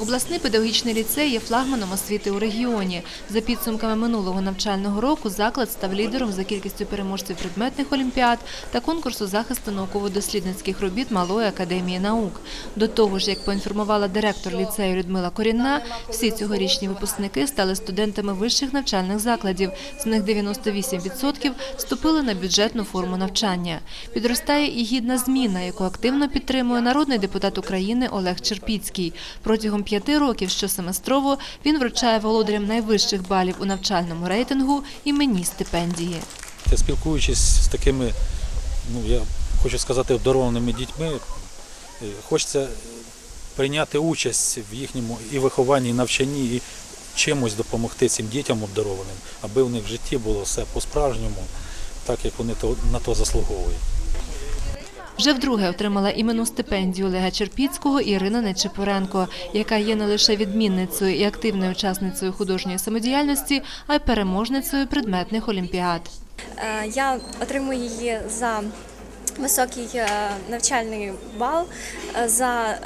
Обласний педагогічний ліцей є флагманом освіти у регіоні. За підсумками минулого навчального року заклад став лідером за кількістю переможців предметних олімпіад та конкурсу захисту науково-дослідницьких робіт Малої академії наук. До того ж, як поінформувала директор ліцею Людмила Корінна, всі цьогорічні випускники стали студентами вищих навчальних закладів. З них 98% вступили на бюджетну форму навчання. Підростає і гідна зміна, яку активно підтримує народний депутат України Олег Черпіцький. Протягом п'яти років щосеместрово він вручає володарям найвищих балів у навчальному рейтингу іменні стипендії. Та спілкуючись з такими, ну я хочу сказати, обдарованими дітьми, е, хочеться прийняти участь в їхньому і вихованні, і навчанні, і чимось допомогти цим дітям обдарованим, аби в них в житті було все по-справжньому, так як вони на то заслуговують. Вже вдруге отримала іменну стипендію Олега Черпіцького Ірина Нечепуренко, яка є не лише відмінницею і активною учасницею художньої самодіяльності, а й переможницею предметних олімпіад. Е, Я отримую її за високий е, навчальний бал, е, за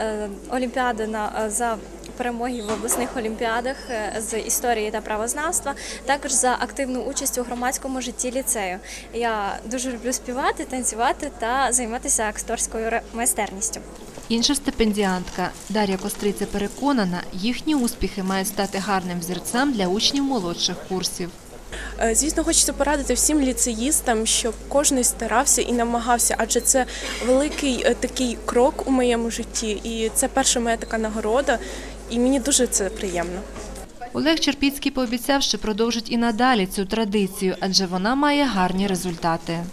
олімпіади на за перемоги в обласних олімпіадах е, з історії та правознавства, також за активну участь у громадському житті ліцею. Я дуже люблю співати, танцювати та займатися акторською майстерністю. Інша стипендіантка Дар'я Костриця переконана, їхні успіхи мають стати гарним взірцем для учнів молодших курсів. Е, Звісно, хочеться порадити всім ліцеїстам, щоб кожен старався і намагався, адже це великий е, такий крок у моєму житті, і це перша моя така нагорода, і мені дуже це приємно. Олег Черпіцький пообіцяв, що продовжить і надалі цю традицію, адже вона має гарні результати.